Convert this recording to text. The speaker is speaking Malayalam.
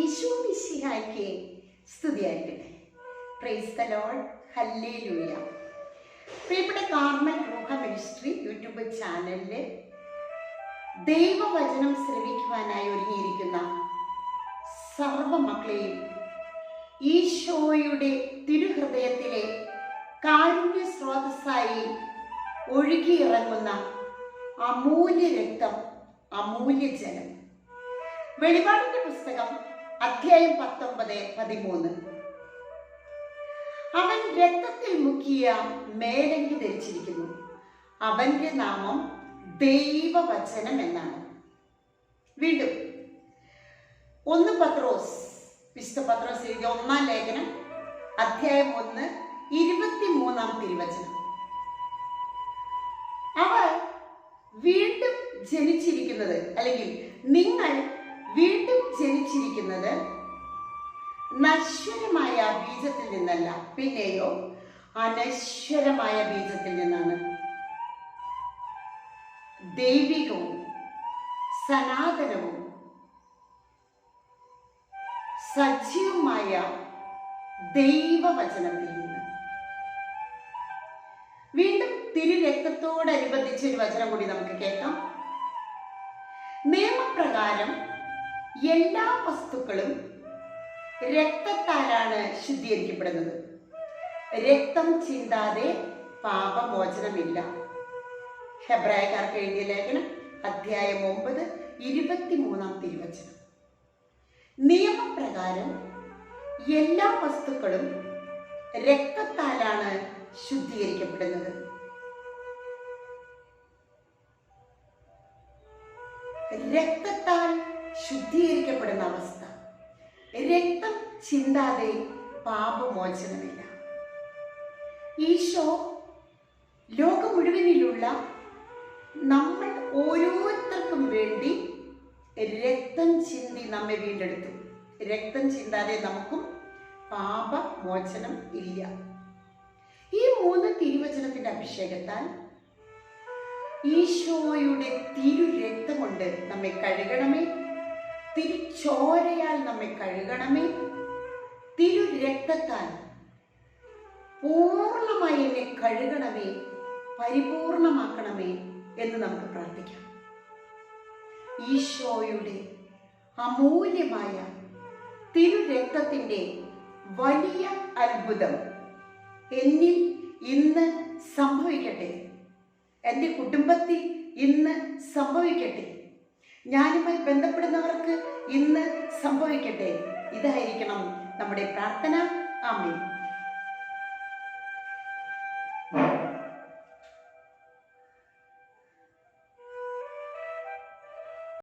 ഈശോ മിശിഹായ്ക്ക് സ്തുതിയായിരിക്കട്ടെ. പ്രൈസ് ദ ലോർഡ് ഹല്ലേലൂയ പ്രിയപ്പെട്ട കാർമൽ റൂഹ മിനിസ്ട്രി യൂട്യൂബ് ചാനലിൽ ദൈവവചനം ശ്രവിക്കുവാനായി ഒരുങ്ങിയിരിക്കുന്ന സർവ മക്കളെയും ഈശോയുടെ തിരുഹൃദയത്തിലെ കാരുണ്യ സ്രോതസ്സായി ഒഴുകിയിറങ്ങുന്ന അമൂല്യ രക്തം അമൂല്യ ജലം. വെളിപാടിന്റെ പുസ്തകം അധ്യായം പത്തൊമ്പത് പതിമൂന്ന്. അവൻ രക്തത്തിൽ മുക്കിയ മേലങ്കി ധരിച്ചിരിക്കുന്നു. അവന്റെ നാമം ദൈവവചനം എന്നാണ്. വീണ്ടും. ഒന്ന് പത്രോസ്. വിശുദ്ധ പത്രോസ് എഴുതിയ ഒന്നാം ലേഖനം അധ്യായം ഒന്ന് ഇരുപത്തിമൂന്നാം തിരുവചനം. അവർ വീണ്ടും ജനിച്ചിരിക്കുന്നത് അല്ലെങ്കിൽ നിങ്ങൾ ജനിച്ചിരിക്കുന്നത് നശ്വരമായ ബീജത്തിൽ നിന്നല്ല പിന്നെയോ അനശ്വരമായ ബീജത്തിൽ നിന്നാണ്. ദൈവികവും സനാതനവും സജീവമായ ദൈവവചനത്തിൽ നിന്ന്. വീണ്ടും തിരുരക്തത്തോടനുബന്ധിച്ച് ഒരു വചനം കൂടി നമുക്ക് കേൾക്കാം. നിയമപ്രകാരം എല്ലാ വസ്തുക്കളും രക്തത്താലാണ് ശുദ്ധീകരിക്കപ്പെടുന്നത്. രക്തം ചിന്താതെ പാപമോചനമില്ല. ഹെബ്രായക്കാർക്ക് എഴുതിയ ലേഖനം അധ്യായം ഒമ്പത് ഇരുപത്തിമൂന്നാം തിരുവചനം. നിയമപ്രകാരം എല്ലാ വസ്തുക്കളും രക്തത്താലാണ് ശുദ്ധീകരിക്കപ്പെടുന്നത്. രക്തത്താൽ ശുദ്ധീകരിക്കപ്പെടുന്ന അവസ്ഥ. രക്തം ചിന്താതെ പാപമോചനമില്ല. ഈശോ ലോകം മുഴുവനിലുള്ള നമ്മൾ ഓരോരുത്തർക്കും വേണ്ടി രക്തം ചിന്തി നമ്മെ വീണ്ടെടുത്തു. രക്തം ചിന്താതെ നമുക്കും പാപമോചനം ഇല്ല. ഈ മൂന്ന് തിരുവചനത്തിന്റെ അഭിഷേകത്താൽ ഈശോയുടെ തിരു രക്തം കൊണ്ട് നമ്മെ കഴുകണമേ. തിരുച്ചോരയാൽ നമ്മെ കഴുകണമേ. തിരു രക്തത്താൽ പൂർണമായി എന്നെ കഴുകണമേ പരിപൂർണമാക്കണമേ എന്ന് നമുക്ക് പ്രാർത്ഥിക്കാം. ഈശോയുടെ അമൂല്യമായ തിരുരക്തത്തിന്റെ വലിയ അത്ഭുതം എന്നിൽ ഇന്ന് സംഭവിക്കട്ടെ. എന്റെ കുടുംബത്തിൽ ഇന്ന് സംഭവിക്കട്ടെ. ഞാനുമായി ബന്ധപ്പെടുന്നവർക്ക് ഇന്ന് സംഭവിക്കട്ടെ? ഇതായിരിക്കണം നമ്മുടെ പ്രാർത്ഥന. ആമേ